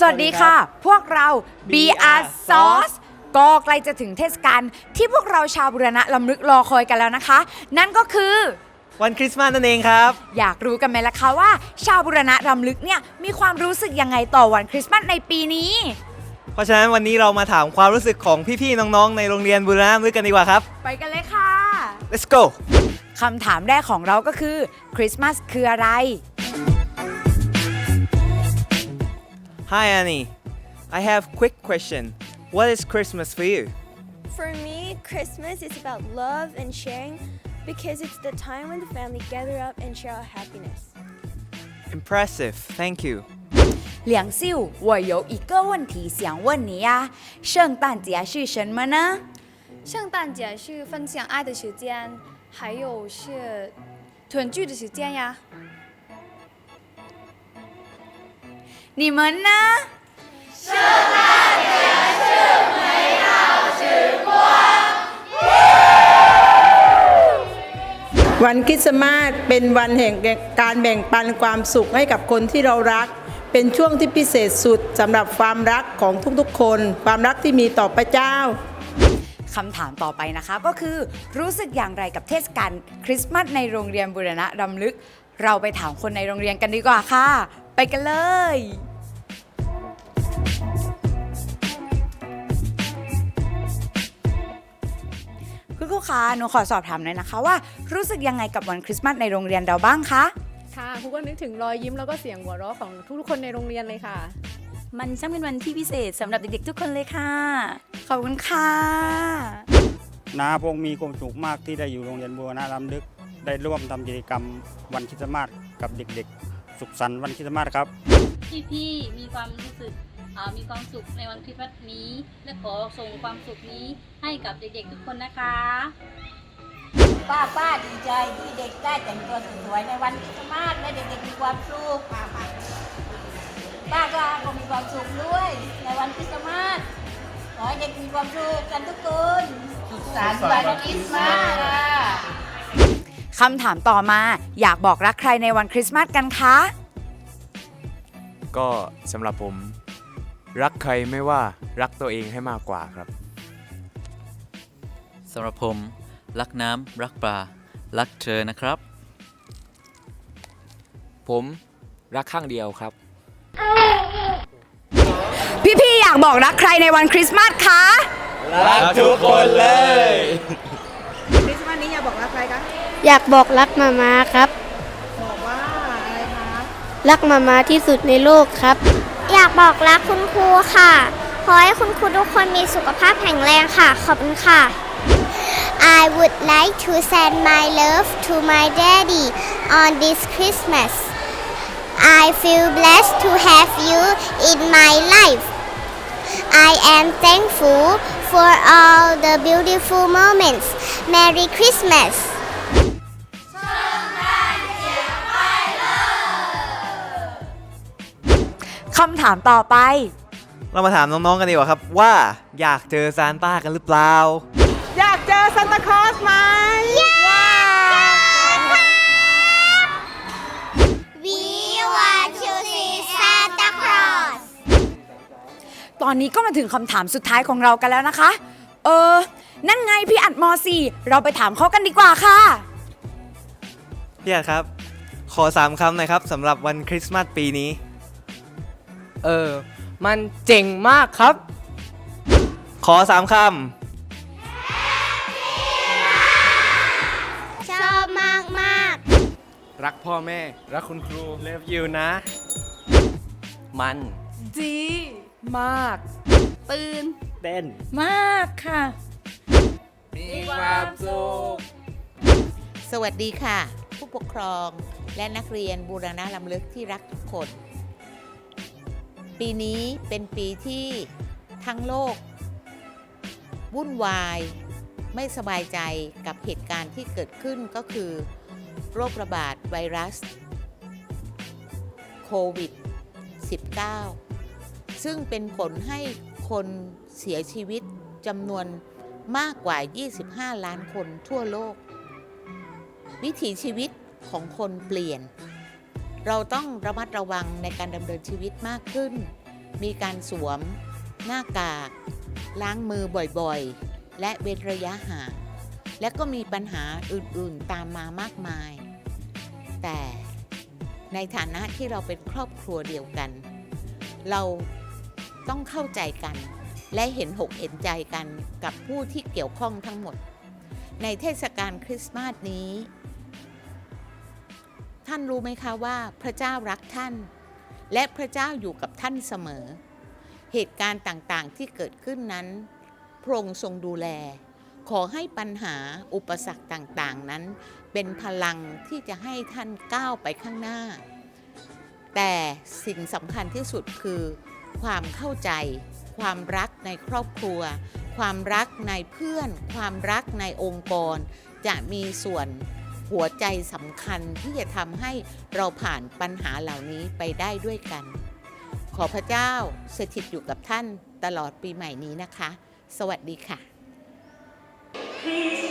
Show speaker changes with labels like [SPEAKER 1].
[SPEAKER 1] สวัสดีค่ะ พวกเรา BR Sauce ก็ใกล้จะถึงเทศกาลที่พวกเราชาวบุรณะลำลึกรอคอยกันแล้วนะคะ นั่นก็คือ
[SPEAKER 2] วันคริสต์มาสนั่นเองครับ
[SPEAKER 1] อยากรู้กันไหมล่ะคะว่า ชาวบุรณะลำลึกเนี่ยมีความรู้สึกยังไงต่อวันคริสต์มาสในปีนี้
[SPEAKER 2] เพราะฉะนั้นวันนี้เรามาถามความรู้สึกของพี่ๆน้องๆในโรงเรียนบุรณะลึกกันดีกว่าครับ
[SPEAKER 1] ไปกันเลยค่ะ
[SPEAKER 2] let's go
[SPEAKER 1] คำถามแรกของเราก็คือคริสต์มาสคืออะไร
[SPEAKER 2] Hi Annie I have quick question What is Christmas for you
[SPEAKER 3] For me, Christmas is about love and sharing because it's the time when the family gather up and share our happiness.
[SPEAKER 2] Impressive Thank you
[SPEAKER 1] 两袖我有一个问题想问你呀圣诞节是什么呢
[SPEAKER 4] 圣诞节是分享爱的时间，还有是团聚的时间呀。
[SPEAKER 1] 你们呢
[SPEAKER 5] วันคริสต์มาสเป็นวันแห่งการแบ่งปันความสุขให้กับคนที่เรารัก เป็นช่วงที่พิเศษสุดสำหรับความรักของทุกๆ คน ความรักที่มีต่อพระเจ้า
[SPEAKER 1] คำถามต่อไปนะคะก็คือ รู้สึกอย่างไรกับเทศกาลคริสต์มาสในโรงเรียนบุรณะรำลึก เราไปถามคนในโรงเรียนกันดีกว่าค่ะ ไปกันเลย คุณครูคะหนูขอสอบถามหน่อยนะคะว่ารู้สึกยังไงกับวันคริสต์มาสในโรงเรียนเราบ้างคะ
[SPEAKER 6] ค่ะครูก็นึกถึงรอยยิ้มแล้วก็เสียงหัวเราะของทุกๆคนในโรงเรียนเลยค่ะ
[SPEAKER 7] มันช่างเป็นวันที่พิเศษสำหรับเด็กๆทุกคนเลยค่ะ
[SPEAKER 1] ขอบคุณค่ะ
[SPEAKER 8] นาพงมีความสุขมากที่ได้อยู่โรงเรียนบัวนาลำลึก ได้ร่วมทำกิจกรรมวันคริสต์มาสกับเด็กๆ สุขสันต์วันคริสต์มาสครับ
[SPEAKER 9] พี่ๆมีความรู้สึกเอ่อมีความสุขในวันคริสต์มาสนี้ และขอส่งความสุขนี้ให้กับเด็กๆทุกคนนะคะ
[SPEAKER 7] ป้าป้าดีใจที่เด็กได้แต่งตัวสวยในวันคริสต์มาสและเด็กๆมีความสุขป้าก็คงมีความสุขด้วยในวันคริสต์มาสขอให้เด็กมีความสุขกันทุกคนสุขสันต์วันคริสต์มาสค่ะ
[SPEAKER 1] คำถามต่อมาอยากบอกรักใครในวันคริสต์มาสกันคะ
[SPEAKER 10] ก็สำหรับผม รักใครไม่ว่ารักตัวเองให้มากกว่าครับ
[SPEAKER 11] สำหรับผม รักน้ำรักปลา รักเธอนะครับ
[SPEAKER 10] ผมรักข้างเดียวครับ
[SPEAKER 1] พี่ๆอยากบอกรักใครในวันคริสต์มาสคะ
[SPEAKER 2] รักทุกคนเลย
[SPEAKER 5] คริสต์มาสนี้อยากบอกรักใครคะ
[SPEAKER 3] อยากบอกรักมามาครับ
[SPEAKER 5] บอกว่าอะไรคะ
[SPEAKER 3] รักมามาที่สุดในโลกครับ
[SPEAKER 12] อยากบอกรักคุณครูค่ะ ขอให้คุณครูทุกคนมีสุขภาพแข็งแรงค่ะ ขอบคุณค่ะ I would like to send my love to my daddy on this Christmas I feel blessed to have you in my life I am thankful for all the beautiful moments Merry Christmas
[SPEAKER 1] คำถามต่อไป
[SPEAKER 2] เรามาถามน้องๆกันดีกว่าครับว่าอยากเจอซานต้ากันหรือเปล่า
[SPEAKER 5] อยากเจอซานตาคลอสไหม
[SPEAKER 12] We want to see Santa Claus
[SPEAKER 1] ตอนนี้ก็มาถึงคำถามสุดท้ายของเรากันแล้วนะคะ เออ นั่นไงพี่อัดม .4 เราไปถามเขากันดีกว่าค่ะ
[SPEAKER 2] พี่อาจครับ ขอสามคำหน่อยครับสำหรับวันคริสต์มาสปีนี้
[SPEAKER 13] เออ มันเจ๋งมากครับ
[SPEAKER 2] ขอสามค
[SPEAKER 12] ชอบมากมาก
[SPEAKER 10] รักพ่อแม่ รักคุณครูำ
[SPEAKER 2] เลิฟยูนะ
[SPEAKER 13] มัน
[SPEAKER 6] ดีมากตื่น
[SPEAKER 8] เต้น
[SPEAKER 1] มากค่ะ
[SPEAKER 10] มีความสุข
[SPEAKER 7] สวัสดีค่ะ ผู้ปกครองและนักเรียนบูรณะลำลึกที่รักทุกคน ปีนี้เป็นปีที่ทั้งโลก วุ่นวาย ไม่สบายใจกับเหตุการณ์ที่เกิดขึ้นก็คือ โรคระบาดไวรัสโควิด -19 ซึ่งเป็นผลให้คนเสียชีวิตจำนวนมากกว่า 25 ล้านคนทั่วโลก วิถีชีวิตของคนเปลี่ยน เราต้องระมัดระวังในการดำเนินชีวิตมากขึ้น มีการสวม หน้ากาก ล้างมือบ่อยๆ และเว้นระยะห่าง และก็มีปัญหาอื่นๆตามมามากมาย แต่ในฐานะที่เราเป็นครอบครัวเดียวกัน เราต้องเข้าใจกัน และเห็นหกเห็นใจกันกับผู้ที่เกี่ยวข้องทั้งหมด ในเทศกาลคริสต์มาสนี้ ท่านรู้ไหมคะว่าพระเจ้ารักท่าน และพระเจ้าอยู่กับท่านเสมอ เหตุการณ์ต่างๆที่เกิดขึ้นนั้น พระองค์ทรงดูแล ขอให้ปัญหาอุปสรรคต่างๆนั้น เป็นพลังที่จะให้ท่านก้าวไปข้างหน้า แต่สิ่งสำคัญที่สุดคือ ความเข้าใจ ความรักในครอบครัว ความรักในเพื่อน ความรักในองค์กร จะมีส่วน หัวใจสำคัญที่จะทำให้เราผ่านปัญหาเหล่านี้ไปได้ด้วยกัน ขอพระเจ้าสถิตอยู่กับท่านตลอดปีใหม่นี้นะคะ สวัสดีค่ะ
[SPEAKER 14] Peace.